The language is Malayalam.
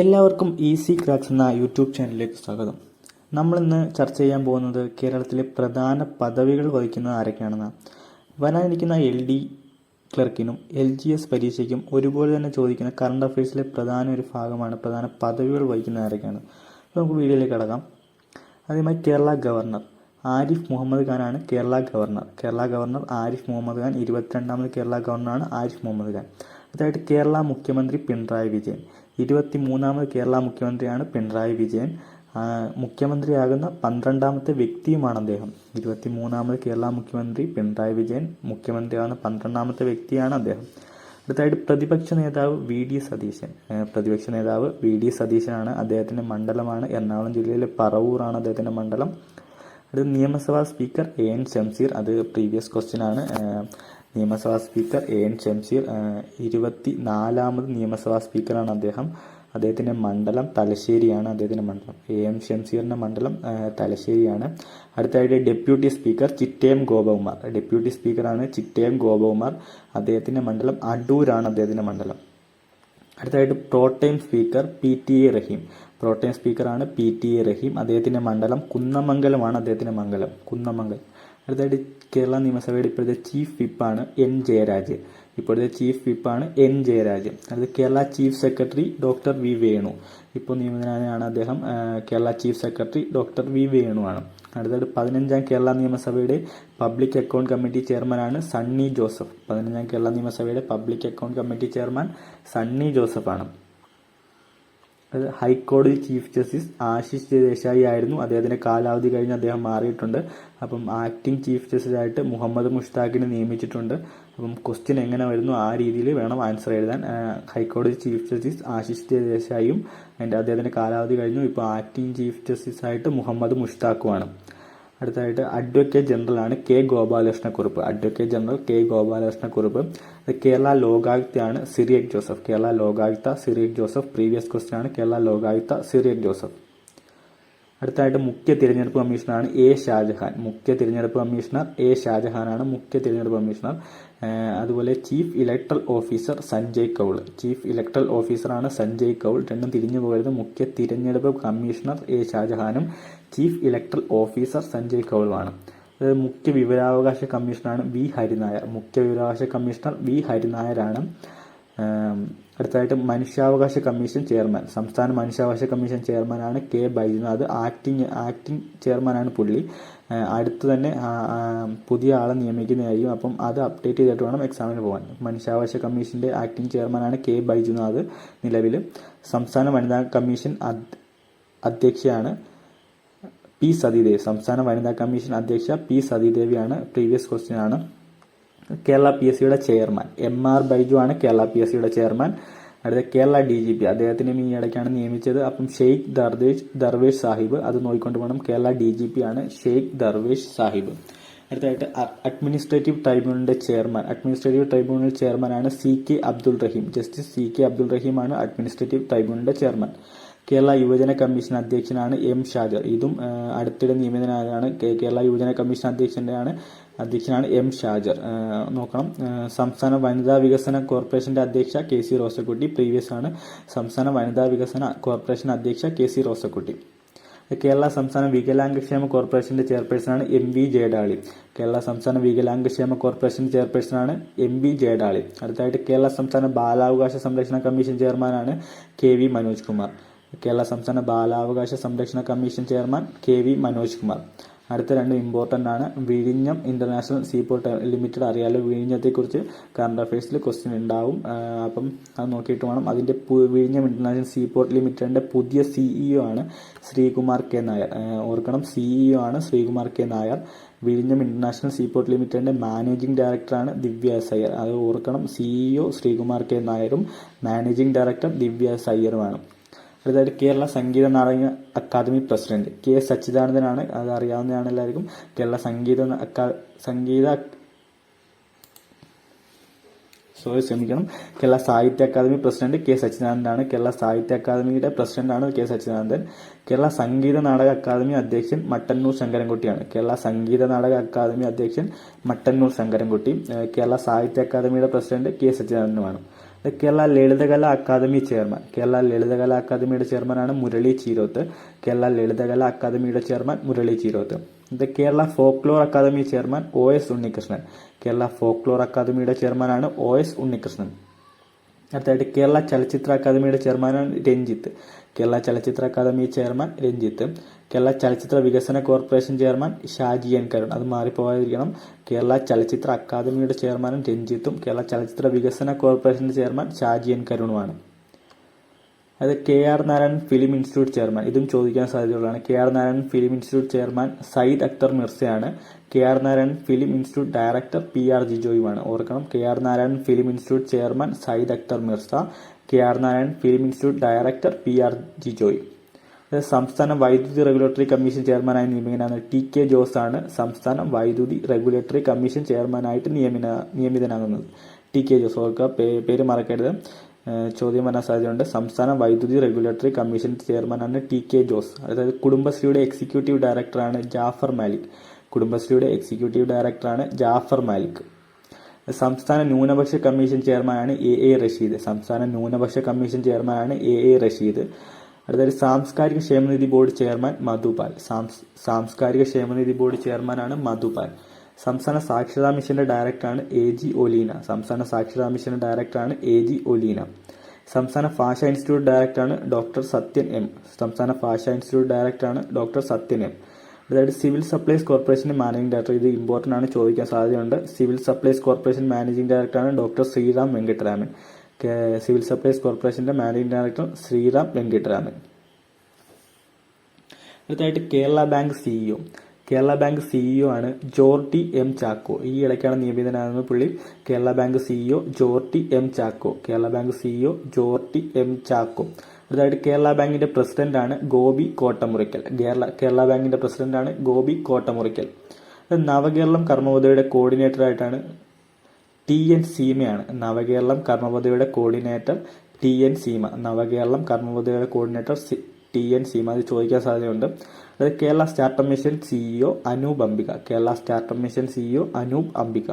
എല്ലാവർക്കും ഈസി ക്രാക്സ് എന്ന യൂട്യൂബ് ചാനലിലേക്ക് സ്വാഗതം. നമ്മളിന്ന് ചർച്ച ചെയ്യാൻ പോകുന്നത് കേരളത്തിലെ പ്രധാന പദവികൾ വഹിക്കുന്നത് ആരൊക്കെയാണെന്ന്. വരാനിരിക്കുന്ന എൽ ഡി ക്ലർക്കിനും എൽ ജി എസ് പരീക്ഷയ്ക്കും ഒരുപോലെ തന്നെ ചോദിക്കുന്ന കറണ്ട് അഫയേഴ്സിലെ പ്രധാന ഒരു ഭാഗമാണ് പ്രധാന പദവികൾ വഹിക്കുന്നത് ആരൊക്കെയാണ്. അപ്പോൾ നമുക്ക് വീഡിയോയിലേക്ക് കടക്കാം. ആദ്യമായി കേരള ഗവർണർ ആരിഫ് മുഹമ്മദ് ഖാനാണ് കേരള ഗവർണർ. കേരള ഗവർണർ ആരിഫ് മുഹമ്മദ് ഖാൻ ഇരുപത്തിരണ്ടാമത് കേരള ഗവർണറാണ് ആരിഫ് മുഹമ്മദ് ഖാൻ. അതായത് കേരള മുഖ്യമന്ത്രി പിണറായി വിജയൻ. ഇരുപത്തി മൂന്നാമത് കേരള മുഖ്യമന്ത്രിയാണ് പിണറായി വിജയൻ. മുഖ്യമന്ത്രിയാകുന്ന പന്ത്രണ്ടാമത്തെ വ്യക്തിയുമാണ് അദ്ദേഹം. ഇരുപത്തി മൂന്നാമത് കേരള മുഖ്യമന്ത്രി പിണറായി വിജയൻ. മുഖ്യമന്ത്രിയാകുന്ന പന്ത്രണ്ടാമത്തെ വ്യക്തിയാണ് അദ്ദേഹം. അടുത്തായിട്ട് പ്രതിപക്ഷ നേതാവ് വി ഡി സതീശൻ. പ്രതിപക്ഷ നേതാവ് വി ഡി സതീശനാണ് അദ്ദേഹത്തിന്റെ മണ്ഡലമാണ്. എറണാകുളം ജില്ലയിലെ പറവൂറാണ് അദ്ദേഹത്തിന്റെ മണ്ഡലം. അത് നിയമസഭാ സ്പീക്കർ എ എൻ ഷംസീർ അത് പ്രീവിയസ് ക്വസ്റ്റ്യൻ ആണ്. നിയമസഭാ സ്പീക്കർ എ എൻ ഷംസീർ ഇരുപത്തി നാലാമത് നിയമസഭാ സ്പീക്കറാണ് അദ്ദേഹം. അദ്ദേഹത്തിന്റെ മണ്ഡലം തലശ്ശേരിയാണ്. അദ്ദേഹത്തിന്റെ മണ്ഡലം. എ എം ഷംസീറിന്റെ മണ്ഡലം തലശ്ശേരിയാണ്. അടുത്തായിട്ട് deputy speaker Chittayam Gopakumar. Deputy സ്പീക്കറാണ് Chittayam Gopakumar. അദ്ദേഹത്തിന്റെ മണ്ഡലം അടൂരാണ് അദ്ദേഹത്തിന്റെ മണ്ഡലം. അടുത്തായിട്ട് protem speaker P T A Rahim. Protem സ്പീക്കറാണ് P T A Rahim. അദ്ദേഹത്തിന്റെ മണ്ഡലം കുന്നമംഗലമാണ്. അദ്ദേഹത്തിന്റെ മംഗലം കുന്നമംഗലം. അടുത്തതായിട്ട് കേരള നിയമസഭയുടെ ഇപ്പോഴത്തെ ചീഫ് വിപ്പാണ് എൻ ജയരാജ് ഇപ്പോഴത്തെ ചീഫ് വിപ്പാണ് എൻ ജയരാജ് അടുത്ത Kerala chief secretary doctor V. Venu. ഇപ്പോൾ നിയമിതനാണ് അദ്ദേഹം Kerala chief secretary doctor V. വേണുവാണ് അടുത്തത് പതിനഞ്ചാം കേരള നിയമസഭയുടെ പബ്ലിക് അക്കൗണ്ട് കമ്മിറ്റി ചെയർമാനാണ് സണ്ണി ജോസഫ്. പതിനഞ്ചാം കേരള നിയമസഭയുടെ public account committee chairman Sunny ജോസഫാണ് ഹൈക്കോടതി ചീഫ് ജസ്റ്റിസ് ആശിഷ് ദേശായി ആയിരുന്നു. അദ്ദേഹത്തിന്റെ കാലാവധി കഴിഞ്ഞ് അദ്ദേഹം മാറിയിട്ടുണ്ട്. അപ്പം ആക്ടിംഗ് ചീഫ് ജസ്റ്റിസ് ആയിട്ട് മുഹമ്മദ് മുഷ്താഖിനെ നിയമിച്ചിട്ടുണ്ട്. അപ്പം ക്വസ്റ്റ്യൻ എങ്ങനെ വരുന്നു ആ രീതിയിൽ വേണം ആൻസർ എഴുതാൻ. ഹൈക്കോടതി ചീഫ് ജസ്റ്റിസ് ആശിഷ് ദേശായിയും അതിന്റെ അദ്ദേഹത്തിന്റെ കാലാവധി കഴിഞ്ഞു. ഇപ്പോൾ ആക്ടിംഗ് ചീഫ് ജസ്റ്റിസ് ആയിട്ട് മുഹമ്മദ് മുഷ്താഖുമാണ് അടുത്തതായിട്ട് അഡ്വക്കേറ്റ് ജനറൽ ആണ് K Gopalakrishna Kurup advocate general K Gopalakrishna Kurup കുറിപ്പ്. കേരള ലോകായുക്തയാണ് Cyriac Joseph. Kerala Lokayukta Cyriac Joseph. Previous question ആണ് കേരള ലോകായുക്ത സിറിയക് ജോസഫ്. അടുത്തായിട്ട് മുഖ്യ തിരഞ്ഞെടുപ്പ് കമ്മീഷണറാണ് എ ഷാജഹാൻ. മുഖ്യ തിരഞ്ഞെടുപ്പ് കമ്മീഷണർ എ ഷാജഹാനാണ് മുഖ്യ തിരഞ്ഞെടുപ്പ് കമ്മീഷണർ. അതുപോലെ chief electoral officer Sanjay Kaul. Chief electoral ഓഫീസറാണ് സഞ്ജയ് കൗൾ. രണ്ടും തിരിഞ്ഞു പോകരുത്. മുഖ്യ തിരഞ്ഞെടുപ്പ് കമ്മീഷണർ എ ഷാജഹാനും ചീഫ് ഇലക്ട്രൽ ഓഫീസർ സഞ്ജയ് കൗളുമാണ്. മുഖ്യ വിവരാവകാശ കമ്മീഷണറാണ് വി ഹരിനായർ. മുഖ്യ വിവരാവകാശ കമ്മീഷണർ വി ഹരിനായരാണ്. അടുത്തതായിട്ട് മനുഷ്യാവകാശ കമ്മീഷൻ ചെയർമാൻ സംസ്ഥാന മനുഷ്യാവകാശ കമ്മീഷൻ ചെയർമാനാണ് കെ ബൈജുനാഥ് ആക്ടിങ് ആക്ടിങ് ചെയർമാനാണ് പുള്ളി. അടുത്ത് തന്നെ പുതിയ ആളെ നിയമിക്കുന്നതായിരിക്കും. അപ്പം അത് അപ്ഡേറ്റ് ചെയ്തിട്ട് വേണം എക്സാമിന് പോകാൻ മനുഷ്യാവകാശ കമ്മീഷന്റെ ആക്ടിങ് ചെയർമാനാണ് കെ ബൈജുനാഥ് നിലവിൽ സംസ്ഥാന വനിതാ കമ്മീഷൻ അധ്യക്ഷയാണ് പി സതീദേവി. സംസ്ഥാന വനിതാ കമ്മീഷൻ അധ്യക്ഷ പി സതീദേവിയാണ്. പ്രീവിയസ് ക്വസ്റ്റ്യൻ ആണ് കേരള പി എസ് സിയുടെ ചെയർമാൻ. എം ആർ ബൈജു ആണ് കേരള പി എസ് സിയുടെ ചെയർമാൻ. അടുത്ത കേരള ഡി ജി പി അദ്ദേഹത്തിനെയും ഈ ഇടയ്ക്കാണ് നിയമിച്ചത്. അപ്പം ഷെയ്ഖ് ദർവേഷ് ദർവേഷ് സാഹിബ് അത് നോക്കിക്കൊണ്ട് വേണം കേരള ഡി ജി പി ആണ് ഷെയ്ഖ് ദർവേഷ് സാഹിബ്. അടുത്തായിട്ട് അഡ്മിനിസ്ട്രേറ്റീവ് ട്രൈബ്യൂണലിന്റെ ചെയർമാൻ. അഡ്മിനിസ്ട്രേറ്റീവ് ട്രൈബ്യൂണൽ ചെയർമാനാണ് C K Abdul Rahim. Justice C K Abdul റഹീമാണ് administrative ട്രൈബ്യൂണലിന്റെ ചെയർമാൻ. കേരള യുവജന കമ്മീഷൻ അധ്യക്ഷനാണ് എം ഷാജർ ഇതും അടുത്തിടെ നിയമിതനായതാണ് കേരള യുവജന കമ്മീഷൻ അധ്യക്ഷന്റെയാണ് അധ്യക്ഷനാണ് എം ഷാജർ നോക്കണം. സംസ്ഥാന വനിതാ വികസന കോർപ്പറേഷന്റെ അധ്യക്ഷ കെ സി റോസക്കുട്ടി പ്രീവിയസ് ആണ് സംസ്ഥാന വനിതാ വികസന കോർപ്പറേഷൻ അധ്യക്ഷ കെ സി റോസക്കുട്ടി. കേരള സംസ്ഥാന വികലാംഗക്ഷേമ കോർപ്പറേഷന്റെ ചെയർപേഴ്സണാണ് എം വി ജയഡാളി. കേരള സംസ്ഥാന വികലാംഗക്ഷേമ കോർപ്പറേഷൻ ചെയർപേഴ്സണാണ് എം വി ജയഡാളി. അടുത്തായിട്ട് കേരള സംസ്ഥാന ബാലാവകാശ സംരക്ഷണ കമ്മീഷൻ ചെയർമാനാണ് കെ വി മനോജ് കുമാർ. കേരള സംസ്ഥാന ബാലാവകാശ സംരക്ഷണ commission chairman K V Manoj Kumar. അടുത്ത രണ്ട് ഇമ്പോർട്ടന്റ് ആണ്. വിഴിഞ്ഞം ഇന്റർനാഷണൽ സീപോർട്ട് ലിമിറ്റഡ് അറിയാലോ വിഴിഞ്ഞത്തെക്കുറിച്ച് കറണ്ട് അഫയേഴ്സിൽ ക്വസ്റ്റ്യൻ ഉണ്ടാവും. അപ്പം അത് നോക്കിയിട്ട് വേണം. അതിന്റെ വിഴിഞ്ഞം ഇന്റർനാഷണൽ സീപോർട്ട് ലിമിറ്റഡിന്റെ പുതിയ സിഇഒ ആണ് ശ്രീകുമാർ കെ നായർ. ഓർക്കണം സിഇഒ ആണ് ശ്രീകുമാർ കെ നായർ. വിഴിഞ്ഞം ഇന്റർനാഷണൽ സീപോർട്ട് ലിമിറ്റഡിന്റെ മാനേജിംഗ് ഡയറക്ടറാണ് ദിവ്യ സയ്യർ അത് ഓർക്കണം സിഇഒ ശ്രീകുമാർ കെ നായരും മാനേജിംഗ് ഡയറക്ടർ ദിവ്യ എസ് അടുത്തായിട്ട് Kerala Sangeetha Nataka academy president K സച്ചിദാനന്ദനാണ്. അത് അറിയാവുന്നതാണ് എല്ലാവർക്കും. കേരള സംഗീത അക്കാ- സംഗീത സോറി ക്ഷമിക്കണം കേരള സാഹിത്യ അക്കാദമി പ്രസിഡന്റ് കെ സച്ചിദാനന്ദനാണ്. കേരള സാഹിത്യ അക്കാദമിയുടെ പ്രസിഡന്റാണ് കെ സച്ചിദാനന്ദൻ. കേരള സംഗീത നാടക അക്കാദമി അധ്യക്ഷൻ മട്ടന്നൂർ ശങ്കരൻകുട്ടിയാണ്. കേരള സംഗീത നാടക അക്കാദമി അധ്യക്ഷൻ മട്ടന്നൂർ ശങ്കരൻകുട്ടി. കേരള സാഹിത്യ അക്കാദമിയുടെ പ്രസിഡന്റ് കെ സച്ചിദാനന്ദനുമാണ്. കേരള ലളിതകല അക്കാദമി ചെയർമാൻ. കേരള ലളിതകല അക്കാദമിയുടെ ചെയർമാനാണ് മുരളി ചീരോത്ത്. കേരള ലളിതകല അക്കാദമിയുടെ chairman Murali Cheeroth. The Kerala folklore Akademi chairman O S Unnikrishnan. Kerala folklore അക്കാദമിയുടെ ചെയർമാനാണ് ഒ എസ് ഉണ്ണികൃഷ്ണൻ. അടുത്തായിട്ട് കേരള ചലച്ചിത്ര അക്കാദമിയുടെ ചെയർമാനാണ് രഞ്ജിത്ത്. കേരള ചലച്ചിത്ര അക്കാദമി ചെയർമാൻ രഞ്ജിത്ത്. കേരള ചലച്ചിത്ര വികസന corporation chairman Shaji N Karun. അത് മാറിപ്പോകാതിരിക്കണം കേരള ചലച്ചിത്ര അക്കാദമിയുടെ ചെയർമാനും രഞ്ജിത്തും കേരള ചലച്ചിത്ര വികസന കോർപ്പറേഷന്റെ ചെയർമാൻ ഷാജി എൻ കരുണുമാണ്. അത് K R Narayanan film institute chairman. ഇതും ചോദിക്കാൻ സാധ്യതയുള്ളതാണ്. K R Narayanan film institute chairman Syed Akhtar മിർസയാണ്. K R Narayanan film institute director P R ജിജോയുമാണ്. ഓർക്കണം K R Narayanan film institute chairman Syed Akhtar Mirza K R Narayanan film institute director P R Jijoy. സംസ്ഥാന വൈദ്യുതി റെഗുലേറ്ററി കമ്മീഷൻ ചെയർമാനായി നിയമിതനാണ് ടി കെ ജോസ് ആണ് സംസ്ഥാന വൈദ്യുതി റെഗുലേറ്ററി കമ്മീഷൻ ചെയർമാനായിട്ട് നിയമിന നിയമിതനാകുന്നത്. ടി കെ ജോസ് ഓർക്കുക പേര് മറക്കരുത്. ചോദ്യം വരാൻ സാധ്യതയുണ്ട് സംസ്ഥാന വൈദ്യുതി റെഗുലേറ്ററി കമ്മീഷൻ ചെയർമാനാണ് ടി കെ ജോസ്. അതായത് കുടുംബശ്രീയുടെ എക്സിക്യൂട്ടീവ് ഡയറക്ടറാണ് ജാഫർ മാലിക്. കുടുംബശ്രീയുടെ എക്സിക്യൂട്ടീവ് ഡയറക്ടറാണ് ജാഫർ മാലിക്. സംസ്ഥാന ന്യൂനപക്ഷ കമ്മീഷൻ ചെയർമാനാണ് എ എ റഷീദ്. സംസ്ഥാന ന്യൂനപക്ഷ കമ്മീഷൻ ചെയർമാനാണ് എ എ റഷീദ്. അടുത്തത് സാംസ്കാരിക ക്ഷേമനിധി ബോർഡ് ചെയർമാൻ മധുപാൽ സാംസ് സാംസ്കാരിക ക്ഷേമനിധി ബോർഡ് ചെയർമാനാണ് മധുപാൽ സംസ്ഥാന സാക്ഷരതാ മിഷന്റെ ഡയറക്ടറാണ് എ ജി ഒലീന. സംസ്ഥാന സാക്ഷരതാ മിഷന്റെ ഡയറക്ടറാണ് എ ജി ഒലീന. സംസ്ഥാന ഭാഷ ഇൻസ്റ്റിറ്റ്യൂട്ട് ഡയറക്ടറാണ് ഡോക്ടർ സത്യൻ എം. സംസ്ഥാന ഭാഷ ഇൻസ്റ്റിറ്റ്യൂട്ട് ഡയറക്ടറാണ് ഡോക്ടർ സത്യൻ എം. അതായത് സിവിൽ സപ്ലൈസ് കോർപ്പറേഷന്റെ മാനേജിംഗ് ഡയറക്ടർ. ഇത് ഇമ്പോർട്ടന്റ് ആണ് ചോദിക്കാൻ സാധ്യതയുണ്ട്. സിവിൽ സപ്ലൈസ് കോർപ്പറേഷൻ മാനേജിംഗ് ഡയറക്ടറാണ് doctor Sriram Venkitaraman. Civil supplies കോർപ്പറേഷന്റെ മാനേജിംഗ് ഡയറക്ടർ ശ്രീറാം വെങ്കിട്ടരാമൻ. അടുത്തായിട്ട് Kerala bank CEO Kerala bank CEO ആണ് ജോർട്ടി എം ചാക്കോ. ഈ ഇടയ്ക്കാണ് നിയമിതനാകുന്നത് പുള്ളി Kerala bank CEO Jorty M Chacko. Kerala bank CEO Jorty M Chacko. അടുത്തായിട്ട് കേരള ബാങ്കിന്റെ പ്രസിഡന്റ് ആണ് ഗോപി കോട്ടമുറിക്കൽ. കേരള കേരള ബാങ്കിന്റെ പ്രസിഡന്റ് ആണ് ഗോപി കോട്ടമുറിക്കൽ. നവകേരളം കർമ്മപദ്ധതിയുടെ കോർഡിനേറ്റർ ആയിട്ടാണ് ടി എൻ സീമയാണ് Navakeralam കർമ്മപദ്ധതിയുടെ coordinator T N Seema Navakeralam കർമ്മപദ്ധതിയുടെ coordinator T N Seema അത് ചോദിക്കാൻ സാധ്യതയുണ്ട്. അതായത് Kerala startup mission CEO Anoop Ambika. Kerala startup mission CEO Anoop Ambika.